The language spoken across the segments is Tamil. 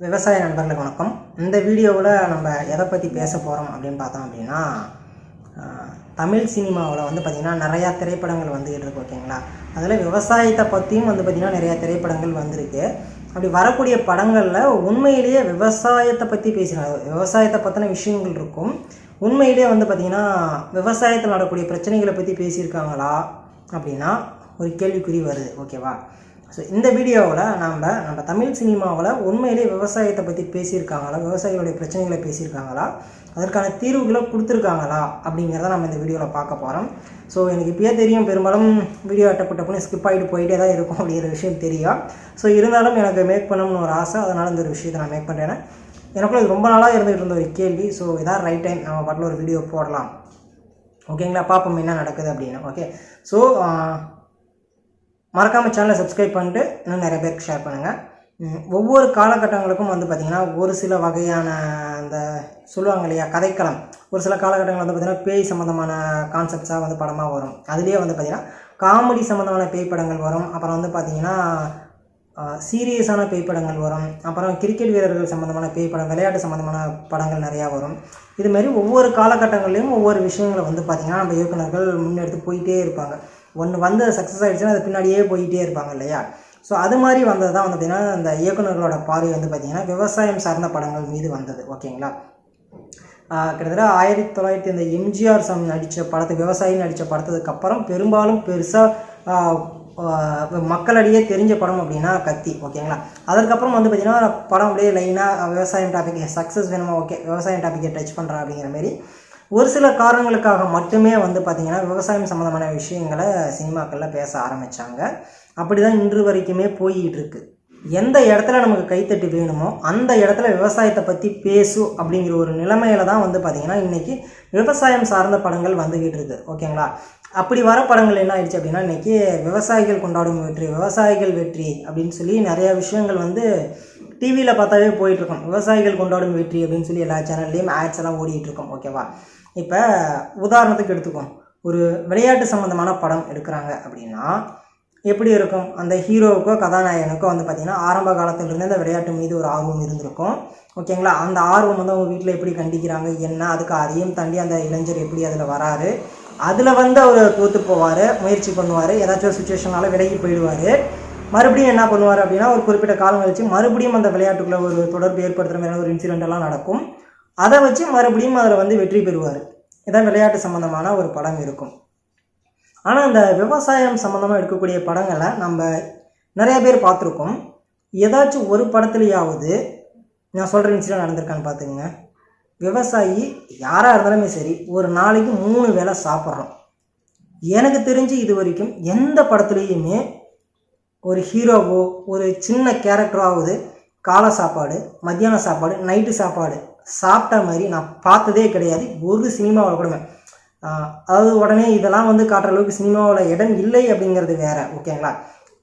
விவசாய நண்பர்களுக்கு வணக்கம். இந்த வீடியோவில் நம்ம எதை பற்றி பேச போகிறோம் அப்படின்னு பார்த்தோம் அப்படின்னா தமிழ் சினிமாவில் வந்து பார்த்திங்கன்னா நிறையா திரைப்படங்கள் வந்துக்கிட்டு இருக்கு ஓகேங்களா அதில் விவசாயத்தை பற்றியும் வந்து பார்த்திங்கன்னா நிறையா திரைப்படங்கள் வந்திருக்கு. அப்படி வரக்கூடிய படங்களில் உண்மையிலேயே விவசாயத்தை பற்றி பேசுகிறாங்க விவசாயத்தை பற்றின விஷயங்கள் இருக்கும். உண்மையிலேயே வந்து பார்த்திங்கன்னா விவசாயத்தில் நடக்கூடிய பிரச்சனைகளை பற்றி பேசியிருக்காங்களா அப்படின்னா ஒரு கேள்விக்குறி வருது ஓகேவா ஸோ இந்த வீடியோவில் நம்ம நம்ம தமிழ் சினிமாவில் உண்மையிலேயே விவசாயத்தை பற்றி பேசியிருக்காங்களா? விவசாயிகளுடைய பிரச்சனைகளை பேசியிருக்காங்களா? அதற்கான தீர்வுகளை கொடுத்துருக்காங்களா? அப்படிங்கிறத நம்ம இந்த வீடியோவில் பார்க்க போகிறோம் ஸோ எனக்கு இப்போயே தெரியும் பெரும்பாலும் வீடியோ அட்டப்பட்டப்புன்னு ஸ்கிப் ஆகிட்டு போயிட்டே தான் இருக்கும் அப்படிங்கிற விஷயம் தெரியும். ஸோ இருந்தாலும் எனக்கு மேக் பண்ணணும்னு ஒரு ஆசை. அதனால் இந்த ஒரு விஷயத்தை நான் மேக் பண்ணுறேன் எனக்குள்ள இது ரொம்ப நாளாக இருந்துகிட்டு இருந்த ஒரு கேள்வி. ஸோ இதான் ரைட் டைம் நம்ம பாட்டில் ஒரு வீடியோ போடலாம். ஓகேங்களா பார்ப்போம் என்ன நடக்குது அப்படின்னு. ஓகே ஸோ மறக்காமல் சேனலை சப்ஸ்கிரைப் பண்ணிட்டு இன்னும் நிறைய பேருக்கு ஷேர் பண்ணுங்கள் ஒவ்வொரு காலகட்டங்களுக்கும் வந்து பார்த்திங்கன்னா ஒரு சில வகையான அந்த சொல்லுவாங்க இல்லையா கதைக்களம். ஒரு சில காலகட்டங்கள் வந்து பார்த்திங்கன்னா பேய் சம்மந்தமான கான்செப்ட்ஸாக வந்து படமாக வரும். அதுலேயே வந்து பார்த்திங்கன்னா காமெடி சம்மந்தமான பேய் படங்கள் வரும். அப்புறம் வந்து பார்த்திங்கன்னா சீரியஸான பேய் படங்கள் வரும். அப்புறம் கிரிக்கெட் வீரர்கள் சம்மந்தமான பேய் படம் விளையாட்டு சம்மந்தமான படங்கள் நிறையா வரும். இதுமாரி ஒவ்வொரு காலகட்டங்கள்லேயும் ஒவ்வொரு விஷயங்களை வந்து பார்த்திங்கன்னா நம்ம இயக்குநர்கள் முன்னெடுத்து போயிட்டே இருப்பாங்க. ஒன்று வந்து சக்ஸஸ் ஆகிடுச்சுன்னா அது பின்னாடியே போயிட்டே இருப்பாங்க இல்லையா? ஸோ அது மாதிரி வந்தது தான் வந்து பார்த்திங்கன்னா அந்த இயக்குனர்களோட பார்வை வந்து பார்த்திங்கன்னா விவசாயம் சார்ந்த படங்கள் மீது வந்தது. ஓகேங்களா? கிட்டத்தட்ட ஆயிரத்தி தொள்ளாயிரத்தி இந்த எம்ஜிஆர் சம் நடித்த படத்தை விவசாயி நடித்த படத்துக்கப்புறம் பெரும்பாலும் பெருசாக மக்களிடையே தெரிஞ்ச படம் அப்படின்னா கத்தி. ஓகேங்களா? அதற்கப்புறம் வந்து பார்த்திங்கன்னா படம் அப்படியே லைனாக விவசாயம் டாபிக் சக்ஸஸ் வேணுமா? ஓகே விவசாயம் டாப்பிக்கை டச் பண்ணுறா அப்படிங்கிற மாதிரி ஒரு சில காரணங்களுக்காக மட்டுமே வந்து பார்த்திங்கன்னா விவசாயம் சம்மந்தமான விஷயங்களை சினிமாக்களில் பேச ஆரம்பித்தாங்க அப்படி தான் இன்று வரைக்குமே போய்கிட்டு இருக்கு. எந்த இடத்துல நமக்கு கைத்தட்டு வேணுமோ அந்த இடத்துல விவசாயத்தை பற்றி பேசு அப்படிங்கிற ஒரு நிலைமையில தான் வந்து பார்த்திங்கன்னா இன்றைக்கி விவசாயம் சார்ந்த படங்கள் வந்துக்கிட்டு இருக்குது ஓகேங்களா? அப்படி வர படங்கள் என்ன ஆயிடுச்சு அப்படின்னா இன்றைக்கி விவசாயிகள் கொண்டாடும் வெற்றி விவசாயிகள் வெற்றி அப்படின்னு சொல்லி நிறையா விஷயங்கள் வந்து டிவியில் பார்த்தாவே போயிட்டுருக்கோம். விவசாயிகள் கொண்டாடும் வெற்றி அப்படின்னு சொல்லி எல்லா சேனல்லையும் ஆட்ஸ் எல்லாம் ஓடிட்டுருக்கோம் ஓகேவா இப்போ உதாரணத்துக்கு எடுத்துக்கோம் ஒரு விளையாட்டு சம்மந்தமான படம் எடுக்கிறாங்க அப்படின்னா எப்படி இருக்கும்? அந்த ஹீரோவுக்கோ கதாநாயகனுக்கோ வந்து பார்த்திங்கன்னா ஆரம்ப காலத்திலிருந்து அந்த விளையாட்டு மீது ஒரு ஆர்வம் இருந்திருக்கும். ஓகேங்களா அந்த ஆர்வம் வந்து அவங்க வீட்டில் எப்படி கண்டிக்கிறாங்க? என்ன? அதுக்கு அதையும் தாண்டி அந்த இளைஞர் எப்படி அதில் வராரு? அதில் வந்து அவர் தோற்று போவார் முயற்சி பண்ணுவார் ஏதாச்சும் ஒரு சுச்சுவேஷனால விலகி போயிடுவார். மறுபடியும் என்ன பண்ணுவார் அப்படின்னா ஒரு குறிப்பிட்ட காலம் கழிச்சு மறுபடியும் அந்த விளையாட்டுக்குள்ளே ஒரு தொடர்பு ஏற்படுத்துகிற மாதிரி ஒரு இன்சிடென்ட் எல்லாம் நடக்கும். அதை வச்சு மறுபடியும் அதில் வந்து வெற்றி பெறுவார். இதான் விளையாட்டு சம்மந்தமான ஒரு படம் இருக்கும். ஆனால் அந்த விவசாயம் சம்மந்தமாக எடுக்கக்கூடிய படங்களை நம்ம நிறைய பேர் பார்த்துருக்கோம். ஏதாச்சும் ஒரு படத்துலையாவது நான் சொல்கிற இன்சிடென்ட் நடந்திருக்கான்னு பார்த்துங்க விவசாயி யாராக இருந்தாலுமே சரி ஒரு நாளைக்கு மூணு வேளை சாப்பிட்றோம். எனக்கு தெரிஞ்சு இது வரைக்கும் எந்த படத்துலேயுமே ஒரு ஹீரோவோ ஒரு சின்ன கேரக்டராவது காலை சாப்பாடு மத்தியான சாப்பாடு நைட்டு சாப்பாடு சாப்பிட்ட மாதிரி நான் பார்த்ததே கிடையாது. ஒரு சினிமாவில் கூட அதாவது உடனே இதெல்லாம் வந்து காட்டுற அளவுக்கு சினிமாவில் இடம் இல்லை அப்படிங்கிறது வேற ஓகேங்களா?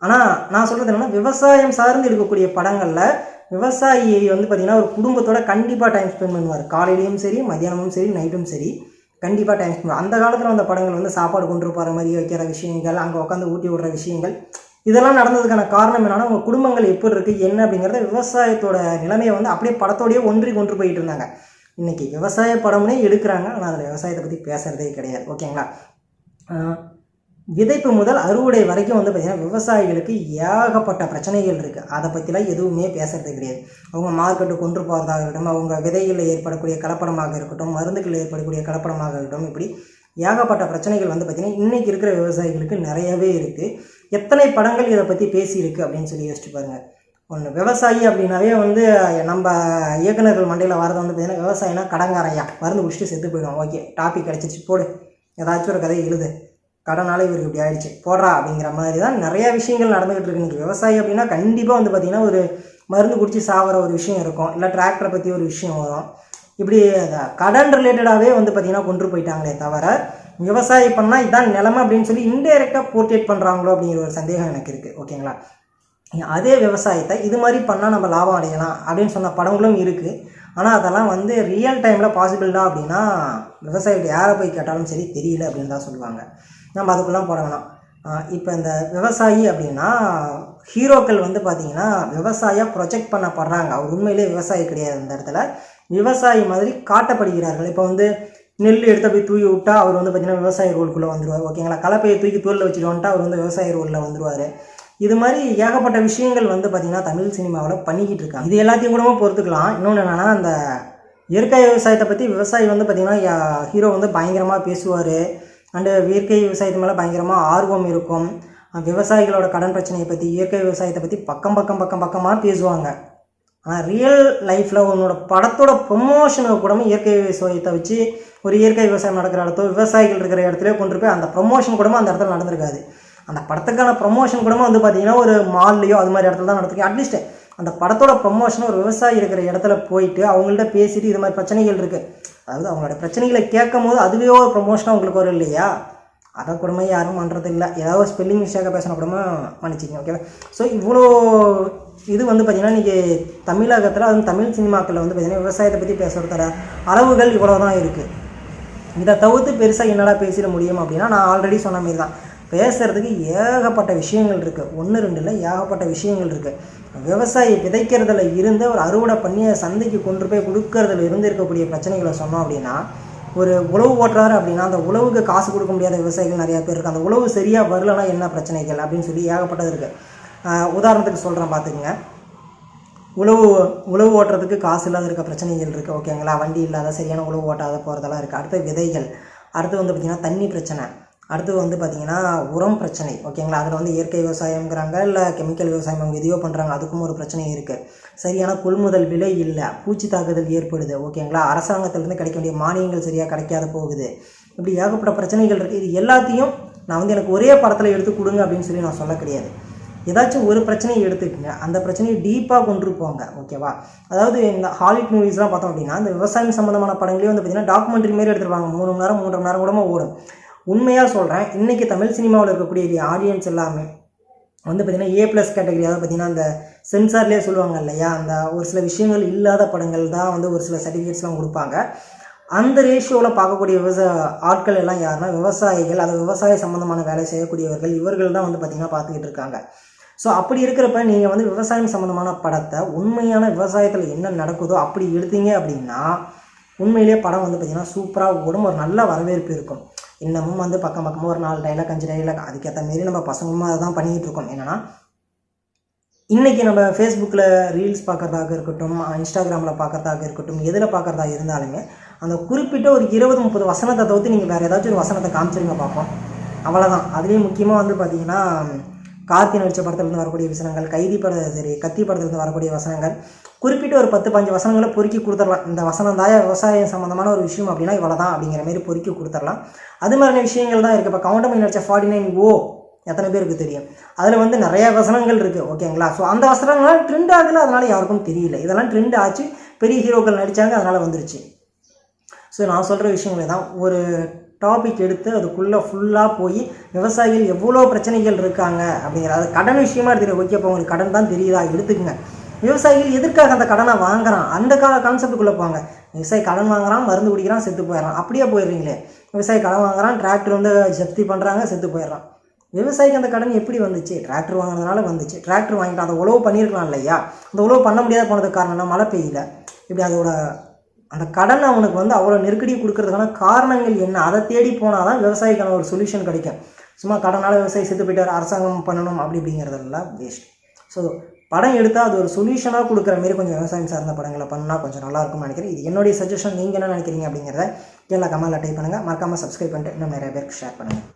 ஆனால் நான் சொல்கிறது என்னென்னா விவசாயம் சார்ந்து இருக்கக்கூடிய படங்களில் விவசாயி வந்து பார்த்திங்கன்னா ஒரு குடும்பத்தோட கண்டிப்பாக டைம் ஸ்பெண்ட் பண்ணுவார். காலையிலையும் சரி மதியானமும் சரி நைட்டும் சரி கண்டிப்பாக டைம் ஸ்பெண்ட் அந்த காலத்தில் அந்த படங்கள் வந்து சாப்பாடு கொண்டு போகிற மாதிரி வைக்கிற விஷயங்கள் அங்கே உட்காந்து ஊட்டி விடுற விஷயங்கள் இதெல்லாம் நடந்ததுக்கான காரணம் என்னென்னா உங்கள் குடும்பங்கள் எப்படி இருக்குது என்ன அப்படிங்கிறத விவசாயத்தோட நிலைமையை வந்து அப்படியே படத்தோடையே ஒன்றி கொண்டு போயிட்டு இருந்தாங்க. இன்றைக்கி விவசாய படம்னே எடுக்கிறாங்க. ஆனால் அதில் விவசாயத்தை பற்றி பேசுகிறதே கிடையாது. ஓகேங்களா? விதைப்பு முதல் அறுவடை வரைக்கும் வந்து பார்த்திங்கன்னா விவசாயிகளுக்கு ஏகப்பட்ட பிரச்சனைகள் இருக்குது அதை பற்றிலாம் எதுவுமே பேசுறது கிடையாது. அவங்க மார்க்கெட்டு கொண்டு போகிறதாக இருக்கட்டும் அவங்க விதைகளில் ஏற்படக்கூடிய கலப்படமாக இருக்கட்டும் மருந்துகளில் ஏற்படக்கூடிய கலப்படமாக இருக்கட்டும் இப்படி ஏகப்பட்ட பிரச்சனைகள் வந்து பார்த்திங்கன்னா இன்றைக்கி இருக்கிற விவசாயிகளுக்கு நிறையவே இருக்குது எத்தனை படங்கள் இதை பற்றி பேசியிருக்கு அப்படின்னு சொல்லி யோசிச்சு பாருங்கள் ஒன்று விவசாயி அப்படின்னாவே வந்து நம்ம இயக்குநர்கள் மண்டையில் வரது வந்து பார்த்திங்கன்னா விவசாயினா கடங்காரையா மருந்து குடிச்சிட்டு செத்து போயிடும் ஓகே டாபிக் கிடச்சிச்சு போடு. ஏதாச்சும் ஒரு கதை எழுது. கடனால இவருக்கு இப்படி ஆயிடுச்சு. போடுறா அப்படிங்கிற மாதிரி தான் நிறைய விஷயங்கள் நடந்துகிட்டு இருக்கு. இன்றைக்கி விவசாயி அப்படின்னா கண்டிப்பாக வந்து பார்த்திங்கன்னா ஒரு மருந்து குடிச்சு சாகிற ஒரு விஷயம் இருக்கும். இல்லை டிராக்டரை பற்றி ஒரு விஷயம் வரும். இப்படி கடன் ரிலேட்டடாகவே வந்து பார்த்திங்கன்னா கொண்டு போயிட்டாங்களே தவிர விவசாயி பண்ணால் இதான் நிலமை அப்படின்னு சொல்லி இன்டெரக்டாக போர்ட்ரேட் பண்ணுறாங்களோ அப்படிங்கிற ஒரு சந்தேகம் எனக்கு இருக்குது ஓகேங்களா அதே விவசாயத்தை இது மாதிரி பண்ணால் நம்ம லாபம் அடையலாம் அப்படின்னு சொன்ன படங்களும் இருக்குது ஆனால் அதெல்லாம் வந்து ரியல் டைமில் பாசிபிள்டா அப்படின்னா விவசாயிகள் யாரை போய் கேட்டாலும் சரி தெரியல அப்படின்னு தான் சொல்லுவாங்க. நம்ம அதுக்குள்ளே போட வேணாம். இப்போ இந்த விவசாயி அப்படின்னா ஹீரோக்கள் வந்து பார்த்திங்கன்னா விவசாயம் ப்ரொஜெக்ட் பண்ணப்படுறாங்க. அவர் உண்மையிலே விவசாயி கிடையாது இந்த இடத்துல. விவசாயி மாதிரி காட்டப்படுகிறார்கள். இப்போ வந்து நெல் எடுத்து போய் தூக்கி விட்டா அவர் வந்து பார்த்தீங்கன்னா விவசாய ரோலுக்குள்ளே வந்துடுவார் ஓகேங்களா கலப்பையை தூக்கி தூரில் வச்சுட்டு அவர் வந்து விவசாய ரோலில் வந்துடுவார் இது மாதிரி ஏகப்பட்ட விஷயங்கள் வந்து பார்த்திங்கன்னா தமிழ் சினிமாவில் பண்ணிக்கிட்டு இருக்காங்க. இது எல்லாத்தையும் கூடவும் பொறுத்துக்கலாம். இன்னொன்று என்னென்னா அந்த இயற்கை விவசாயத்தை பற்றி விவசாயி வந்து பார்த்திங்கன்னா ஹீரோ வந்து பயங்கரமாக பேசுவார். அண்டு இயற்கை விவசாயத்து மேலே பயங்கரமாக ஆர்வம் இருக்கும். விவசாயிகளோட கடன் பிரச்சனையை பற்றி இயற்கை விவசாயத்தை பற்றி பக்கம் பக்கம் பக்கம் பக்கமாக பேசுவாங்க. ஆனால் ரியல் லைஃப்பில் உன்னோட படத்தோட ப்ரொமோஷனை கூட இயற்கை விவசாயத்தை வச்சு ஒரு இயற்கை விவசாயம் நடக்கிற இடத்தோ விவசாயிகள் இருக்கிற இடத்துல கொண்டு போய் அந்த ப்ரொமோஷன் கூட அந்த இடத்துல நடந்திருக்காது. அந்த படத்துக்கான ப்ரொமோஷன் கூட வந்து பார்த்தீங்கன்னா ஒரு மால்லையோ அது மாதிரி இடத்துல தான் நடந்திருக்கு. அட்லீஸ்ட் அந்த படத்தோட ப்ரொமோஷன் ஒரு விவசாயி இருக்கிற இடத்துல போயிட்டு அவங்கள்ட்ட பேசிட்டு இது மாதிரி பிரச்சனைகள் இருக்குது அதாவது அவங்களோட பிரச்சனைகளை கேட்கும் போது அதுவே ஒரு ப்ரொமோஷனாக உங்களுக்கு வரும் இல்லையா? அதை கூடமே யாரும் பண்ணுறது இல்லை ஏதாவது ஒரு ஸ்பெல்லிங் மிஸ்டேக்காக பேசினா கூடமா மன்னிச்சிங்க ஓகேவா ஸோ இவ்வளோ இது வந்து பார்த்திங்கன்னா இன்றைக்கி தமிழகத்தில் அதுவும் தமிழ் சினிமாக்களில் வந்து பார்த்திங்கன்னா விவசாயத்தை பற்றி பேசுகிறதோட அளவுகள் இவ்வளோ தான் இருக்குது இதை தவிர்த்து பெருசாக என்னடா பேசிட முடியும் அப்படின்னா நான் ஆல்ரெடி சொன்ன மாதிரி தான் பேசுகிறதுக்கு ஏகப்பட்ட விஷயங்கள் இருக்குது ஒன்று ரெண்டு இல்லை ஏகப்பட்ட விஷயங்கள் இருக்குது விவசாயி விதைக்கிறதுல இருந்து ஒரு அறுவடை பண்ணி சந்தைக்கு கொண்டு போய் கொடுக்கறதுல இருந்து இருக்கக்கூடிய பிரச்சனைகளை சொன்னோம் அப்படின்னா ஒரு உழவு ஓட்டுறாரு அப்படின்னா அந்த உழவுக்கு காசு கொடுக்க முடியாத விவசாயிகள் நிறையா பேர் இருக்குது அந்த உழவு சரியாக வரலனா என்ன பிரச்சனைகள் அப்படின்னு சொல்லி ஏகப்பட்டது இருக்குது உதாரணத்துக்கு சொல்கிறேன் பார்த்துக்குங்க. உழவு உழவு ஓட்டுறதுக்கு காசு இல்லாத இருக்க பிரச்சனைகள் இருக்குது ஓகேங்களா? வண்டி இல்லாத சரியான உழவு ஓட்டாத போகிறதெல்லாம் இருக்குது அடுத்து விதைகள். அடுத்து வந்து பார்த்திங்கன்னா தண்ணி பிரச்சனை. அடுத்து வந்து பார்த்திங்கன்னா உரம் பிரச்சனை ஓகேங்களா? அதில் வந்து இயற்கை விவசாயம்ங்கிறாங்க இல்லை கெமிக்கல் விவசாயம் அவங்க எதையோ பண்ணுறாங்க அதுக்கும் ஒரு பிரச்சனை இருக்குது சரியான கொள்முதல் விலை இல்லை பூச்சி தாக்குதல் ஏற்படுது ஓகேங்களா? அரசாங்கத்திலேருந்து கிடைக்க வேண்டிய மானியங்கள் சரியாக கிடைக்காத போகுது. இப்படி ஏகப்பட்ட பிரச்சனைகள் இருக்குது இது எல்லாத்தையும் நான் வந்து எனக்கு ஒரே படத்தில் எடுத்து கொடுங்க அப்படின்னு சொல்லி நான் சொல்ல கிடையாது. ஏதாச்சும் ஒரு பிரச்சனையை எடுத்துக்கோங்க. அந்த பிரச்சனையை டீப்பாக கொண்டு போங்க ஓகேவா அதாவது இந்த ஹாலிவுட் மூவிஸ்லாம் பார்த்தோம் அப்படின்னா இந்த விவசாயம் சம்மந்தமான படங்களே வந்து பார்த்திங்கன்னா டாக்குமெண்ட்ரி மாரி எடுத்துருவாங்க மூணு மணி நேரம் மூன்றரை மணி நேரம் கூட ஓடும். உண்மையாக சொல்கிறேன் இன்றைக்கி தமிழ் சினிமாவில் இருக்கக்கூடிய ஆடியன்ஸ் எல்லாமே வந்து பார்த்திங்கன்னா ஏ ப்ளஸ் கேட்டகரி அதாவது பார்த்திங்கன்னா அந்த சென்சார்லேயே சொல்லுவாங்க இல்லையா? அந்த ஒரு சில விஷயங்கள் இல்லாத படங்கள் தான் வந்து ஒரு சில சர்டிஃபிகேட்ஸ்லாம் கொடுப்பாங்க. அந்த ரேஷியோவில் பார்க்கக்கூடிய விவசாய ஆட்கள் எல்லாம் யாருன்னா விவசாயிகள் அது விவசாய சம்மந்தமான வேலை செய்யக்கூடியவர்கள் இவர்கள் தான் வந்து பார்த்திங்கன்னா பார்த்துக்கிட்டு இருக்காங்க. ஸோ அப்படி இருக்கிறப்ப நீங்கள் வந்து விவசாயம் சம்மந்தமான படத்தை உண்மையான விவசாயத்தில் என்ன நடக்குதோ அப்படி எடுத்தீங்க அப்படின்னா உண்மையிலேயே படம் வந்து பார்த்திங்கன்னா சூப்பராக ஓடும் ஒரு நல்ல வரவேற்பு இருக்கும். இன்னமும் வந்து பக்கம் பக்கமாக ஒரு நாலு டைலாக் அஞ்சு டைலாக் அதுக்கேற்ற மாரி நம்ம பசங்களும் அதை தான் பண்ணிக்கிட்டு இருக்கோம். என்னென்னா இன்றைக்கி நம்ம ஃபேஸ்புக்கில் ரீல்ஸ் பார்க்குறதாக இருக்கட்டும் இன்ஸ்டாகிராமில் பார்க்குறதாக இருக்கட்டும் எதில் பார்க்குறதா இருந்தாலுமே அந்த குறிப்பிட்ட ஒரு இருபது முப்பது வசனத்தை தவிர்த்து நீங்கள் வேறு ஏதாச்சும் ஒரு வசனத்தை காமிச்சிருங்க பார்ப்போம் அவ்வளோதான் அதுலேயும் முக்கியமாக வந்து பார்த்தீங்கன்னா கார்த்தி நடித்த படத்துலேருந்து வரக்கூடிய வசனங்கள் கைதி பட சரி கத்தி படத்துலேருந்து வரக்கூடிய வசனங்கள். குறிப்பிட்ட ஒரு பத்து பஞ்சு வசனங்களை பொறுக்கி கொடுத்துடலாம். இந்த வசனம் தாய விவசாயம் சம்மந்தமான ஒரு விஷயம் அப்படின்னா இவ்வளோ தான் அப்படிங்கிற மாதிரி பொறுக்கி கொடுத்துடலாம். அது மாதிரியான விஷயங்கள் தான் இருக்குது இப்போ கவுண்டமணி நடித்த ஃபார்ட்டி நைன் ஓ எத்தனை பேருக்கு தெரியும்? அதில் வந்து நிறைய வசனங்கள் இருக்குது ஓகேங்களா? ஸோ அந்த வசனங்கள்லாம் ட்ரெண்ட் ஆகல அதனால் யாருக்கும் தெரியல. இதெல்லாம் ட்ரெண்ட் ஆச்சு. பெரிய ஹீரோக்கள் நடித்தாங்க அதனால் வந்துருச்சு. ஸோ நான் சொல்கிற விஷயங்களே தான். ஒரு டாபிக் எடுத்து அதுக்குள்ளே ஃபுல்லாக போய் விவசாயிகள் எவ்வளோ பிரச்சனைகள் இருக்காங்க அப்படிங்கிற அது கடன் விஷயமா எடுத்துகிட்டு ஓகே இப்போ உங்களுக்கு கடன் தான் தெரியுதா? எடுத்துக்கங்க. விவசாயிகள் எதற்காக அந்த கடனை வாங்குறான்? அந்த கால கான்செப்டுக்குள்ளே போங்க. விவசாயி கடன் வாங்குறான் மருந்து குடிக்கிறான் செத்து போயிடறான். அப்படியே போயிடுறீங்களே. விவசாயி கடன் வாங்குறான் டிராக்டர் வந்து ஜப்தி பண்ணுறாங்க செத்து போயிடுறான். விவசாயிக்கு அந்த கடன் எப்படி வந்துச்சு? டிராக்டர் வாங்கினதுனால வந்துச்சு. டிராக்டர் வாங்கிட்டு அதை உழவு பண்ணியிருக்கலாம் இல்லையா? அந்த உழவு பண்ண முடியாத போனதுக்கு காரணம் என்ன? மழை பெய்யல. இப்படி அதோட அந்த கடன் அவனுக்கு வந்து அவ்வளோ நெருக்கடி கொடுக்கறதுக்கான காரணங்கள் என்ன? அதை தேடி போனால் தான் விவசாயிக்கான ஒரு சொல்யூஷன் கிடைக்கும். சும்மா கடனால் விவசாயி செத்து போயிட்டார் அரசாங்கம் பண்ணணும் அப்படி அப்படிங்கிறதெல்லாம் வேஸ்ட் ஸோ படம் எடுத்தால் அது ஒரு சொல்யூஷனாக கொடுக்குற மாரி கொஞ்சம் விவசாயம் சார்ந்த படங்களை பண்ணால் கொஞ்சம் நல்லாயிருக்கும்னு நினைக்கிறேன். இது என்னுடைய சஜஷன் நீங்கள் என்ன நினைக்கிறீங்க அப்படிங்கிறத கீழே கமெண்ட்டில் டைப் பண்ணுங்கள் மறக்காமல் சப்ஸ்கிரைப் பண்ணிட்டு இன்னும் நிறைய பேருக்கு ஷேர் பண்ணுங்கள்